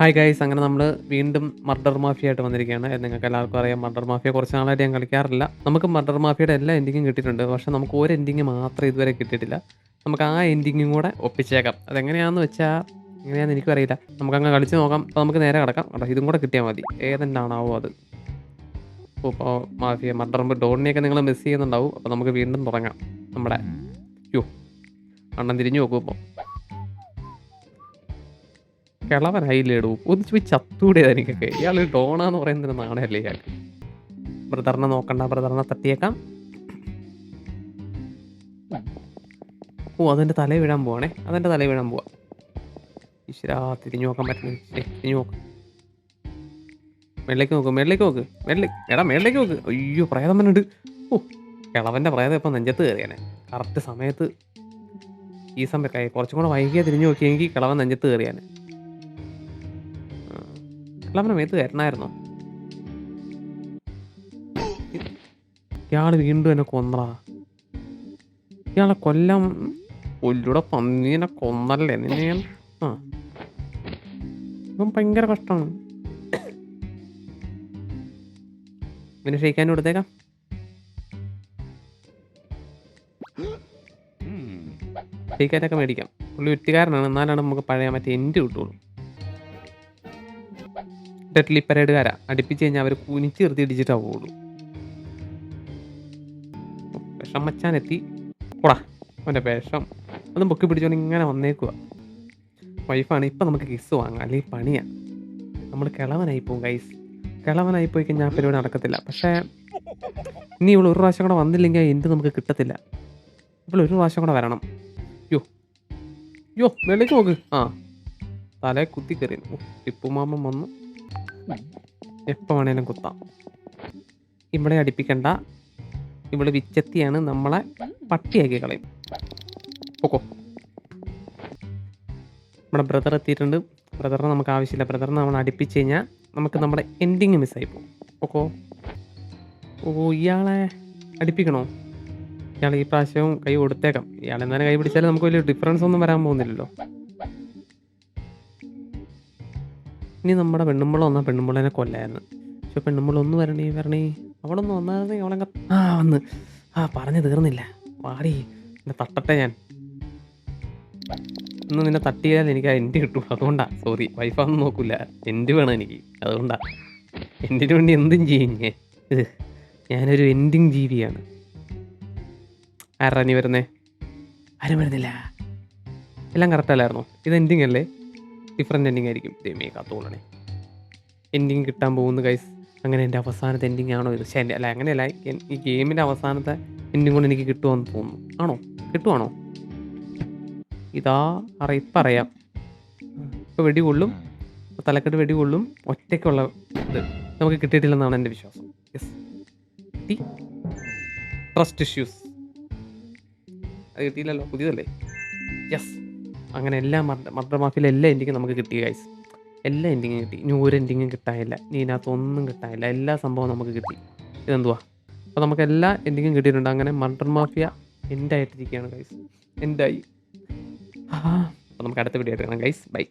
Hi guys അങ്ങനെ നമ്മൾ വീണ്ടും മർഡർ മാഫിയ ആയിട്ട് വന്നിരിക്കുകയാണ്. നിങ്ങൾക്ക് എല്ലാവർക്കും അറിയാം. മർഡർ മാഫിയ കുറച്ച് നാളായിട്ട് ഞാൻ കളിക്കാറില്ല. നമുക്ക് മർഡർ മാഫിയയുടെ എല്ലാ എൻഡിങ്ങും കിട്ടിയിട്ടുണ്ട്. പക്ഷേ നമുക്ക് ഒരു എൻഡിങ് മാത്രമേ ഇതുവരെ കിട്ടിയിട്ടില്ല. നമുക്ക് ആ എൻഡിങ്ങും കൂടെ ഒപ്പിച്ചേക്കാം. അതെങ്ങനെയാണെന്ന് വെച്ചാൽ എങ്ങനെയാണെന്ന് എനിക്കും അറിയില്ല. നമുക്ക് അങ്ങ് കളിച്ച് നോക്കാം. അപ്പോൾ നമുക്ക് നേരെ കിടക്കാം. കേട്ടോ ഇതും കൂടെ കിട്ടിയാൽ മതി. ഏതെന്താണാവോ അത്. ഇപ്പോൾ മാഫിയ മർഡർ ഡോണിനെയൊക്കെ നിങ്ങൾ മിസ് ചെയ്യുന്നുണ്ടാവും. അപ്പോൾ നമുക്ക് വീണ്ടും തുടങ്ങാം. നമ്മുടെ യോ അണ്ണൻ തിരിഞ്ഞു നോക്കൂ ഇപ്പോൾ കിളവനായില്ലേടൂ ഒന്ന് പോയി ചത്തൂടെ എനിക്കൊക്കെ ഇയാൾ ഡോണാന്ന് പറയുന്നതിന് നാണയല്ലേ ഇയാൾക്ക്? ബ്രദറിനെ നോക്കണ്ട ബ്രദറിനെ തട്ടിയേക്കാം. ഓ അതെന്റെ തല വീഴാൻ പോവാണേ. അതെന്റെ തല വീഴാൻ പോവാ. ഈശ്വരാ തിരിഞ്ഞു നോക്കാൻ പറ്റുന്നില്ല. ശ്ശെ, തിരിഞ്ഞു നോക്ക്. മേളിലേക്ക് നോക്ക് മേളിലേക്ക് നോക്ക്. മേളിലേക്ക് എടാ മേളിലേക്ക് നോക്ക്. അയ്യോ പ്രേതം വന്നിട്ട് ഓ കിളവന്റെ പ്രേതം ഇപ്പം നെഞ്ചത്ത് കയറിയാനെ. കറക്റ്റ് സമയത്ത് ഈ സമയത്ത് കുറച്ചും കൂടെ വൈകിയാൽ തിരിഞ്ഞു നോക്കിയെങ്കിൽ കിളവൻ നെഞ്ചത്ത് കയറിയാനെ. കിളവനെ മേത്ത് കയറ്റണായിരുന്നു? ഇയാൾ വീണ്ടും എന്നെ കൊന്നടാ. ഇയാളെ കൊല്ലം കൊല്ലൂടെ പന്നീനെ കൊന്നല്ലേ നിന്നെ ഞാൻ? ആ. ഇപ്പം ഭയങ്കര കഷ്ടമാണ്. പിന്നെ ഷെയ്ക്കാനും എടുത്തേക്കാം ഷെയ്ക്കാനൊക്കെ മേടിക്കാം. പുള്ളി ഒറ്റുകാരനാണ് എന്നാലാണ് നമുക്ക് പഴയ മറ്റേ എൻഡ് കിട്ടുള്ളൂ. ഡെഡ്ലി പരേഡുകാരാ അടുപ്പിച്ച് കഴിഞ്ഞാൽ അവർ കുനിച്ച് നിർത്തി ഇടിച്ചിട്ടാ പോകുള്ളൂ വിഷം മച്ചാൻ എത്തി പോടാ അവന്റെ വിഷം. അതും പൊക്കി പിടിച്ചോണ്ട് ഇങ്ങനെ വന്നേക്കുക വൈഫാണ് ഇപ്പം നമുക്ക് കിസ് വാങ്ങാം. അല്ലെങ്കിൽ പണിയാ. നമ്മൾ കിളവനായി പോകും ഗൈസ് കിളവനായി പോയി കഴിഞ്ഞാൽ പരിപാടി നടക്കത്തില്ല. പക്ഷേ ഇനി ഇവൾ ഒരു പ്രാവശ്യം കൂടെ വന്നില്ലെങ്കിൽ എന്ത് നമുക്ക് കിട്ടത്തില്ല. ഇപ്പോൾ ഒരു പ്രാവശ്യം കൂടെ വരണം. യോ യോ വെള്ളിക്ക് നോക്ക്. ആ. തലേ കുത്തി കയറി ടിപ്പുമാമൻ വന്നു. എപ്പോൾ വേണേലും കുത്താം. ഇവിടെ അടിപ്പിക്കണ്ട. ഇവിടെ വിച്ചെത്തിയാണ് നമ്മളെ പട്ടിയാക്കി കളയും പൊക്കോ. നമ്മുടെ ബ്രദർ എത്തിയിട്ടുണ്ട്. ബ്രദറിനെ നമുക്ക് ആവശ്യമില്ല. ബ്രദറിനെ നമ്മൾ അടുപ്പിച്ച് കഴിഞ്ഞാൽ നമുക്ക് നമ്മുടെ എൻഡിങ് മിസ്സായി പോകും. ഓക്കോ ഓ ഇയാളെ അടുപ്പിക്കണോ? ഇയാൾ ഈ പ്രാവശ്യവും കൈ കൊടുത്തേക്കാം. ഇയാൾ എന്തായാലും കൈ പിടിച്ചാലും നമുക്ക് വലിയ ഡിഫറൻസ് ഒന്നും വരാൻ പോകുന്നില്ലല്ലോ. ഇനി നമ്മുടെ പെണ്ണുമ്പളം വന്നാൽ പെണ്ണുമ്പളനെ കൊല്ലായിരുന്നു. പക്ഷെ പെണ്ണുമ്പളം ഒന്ന് വരണേ വരണേ. അവളൊന്ന് വന്നായിരുന്നെങ്കിൽ അവളെ ആ വന്ന്. ആ പറഞ്ഞു തീർന്നില്ല. വാടി എന്നെ തട്ടട്ടെ ഞാൻ. ഇന്ന് നിന്നെ തട്ടിയാൽ എനിക്ക് ആ എന്റെ കിട്ടും. അതുകൊണ്ടാ സോറി വൈഫാന്നും നോക്കൂല. എന്റെ വേണം എനിക്ക്. അതുകൊണ്ടാ. എന്റെ വേണ്ടി എന്തും ചെയ്യും ഞാൻ. ഞാനൊരു എൻഡിങ് ജീവിയാണ്. ആരാ നീ വരുന്നേ? ആരും വരുന്നില്ല. എല്ലാം കറക്റ്റ് അല്ലായിരുന്നു? ഇത് എൻഡിങ് അല്ലേ? ഡിഫറെന്റ് എൻഡിങ് ആയിരിക്കും. ദൈവമേ കാത്തോളണേ എൻഡിങ് കിട്ടാൻ പോകുന്ന ഗൈസ് അങ്ങനെ എന്റെ അവസാനത്തെ എൻഡിങ് ആണോ ഇത്? പക്ഷേ എന്റെ അല്ല അങ്ങനെയല്ല. ഈ ഗെയിമിന്റെ അവസാനത്തെ എൻഡിങ് കൊണ്ട് എനിക്ക് കിട്ടുമെന്ന് തോന്നുന്നു. ആണോ? കിട്ടുവാണോ? ഇതാ അറ ഇപ്പം അറിയാം ഇപ്പോൾ വെടി കൊള്ളും തലക്കെട്ട് വെടി കൊള്ളും ഒറ്റയ്ക്കുള്ള ഇത് നമുക്ക് കിട്ടിയിട്ടില്ലെന്നാണ് എന്റെ വിശ്വാസം. യെസ് കിട്ടി ട്രസ്റ്റ് ഇഷ്യൂസ് അത് കിട്ടിയില്ലല്ലോ? പുതിയതല്ലേ? യെസ് അങ്ങനെ എല്ലാ മർഡർ മാഫിയിലെ എല്ലാ എൻഡിങ്ങും നമുക്ക് കിട്ടി ഗൈസ് എല്ലാ എൻഡിങ്ങും കിട്ടി. ഇനി ഒരു എൻഡിങ്ങും കിട്ടാനില്ല. ഇനി ഇതിനകത്തൊന്നും കിട്ടാനില്ല. എല്ലാ സംഭവവും നമുക്ക് കിട്ടി. ഇതെന്തുവാ? അപ്പോൾ നമുക്ക് എല്ലാ എൻഡിങ്ങും കിട്ടിയിട്ടുണ്ട്. അങ്ങനെ മർഡർ മാഫിയ എൻഡായിട്ടിരിക്കുകയാണ് ഗൈസ് എൻഡായി അപ്പോൾ നമുക്ക് അടുത്ത വീഡിയോ എടുക്കണം ഗൈസ് ബൈ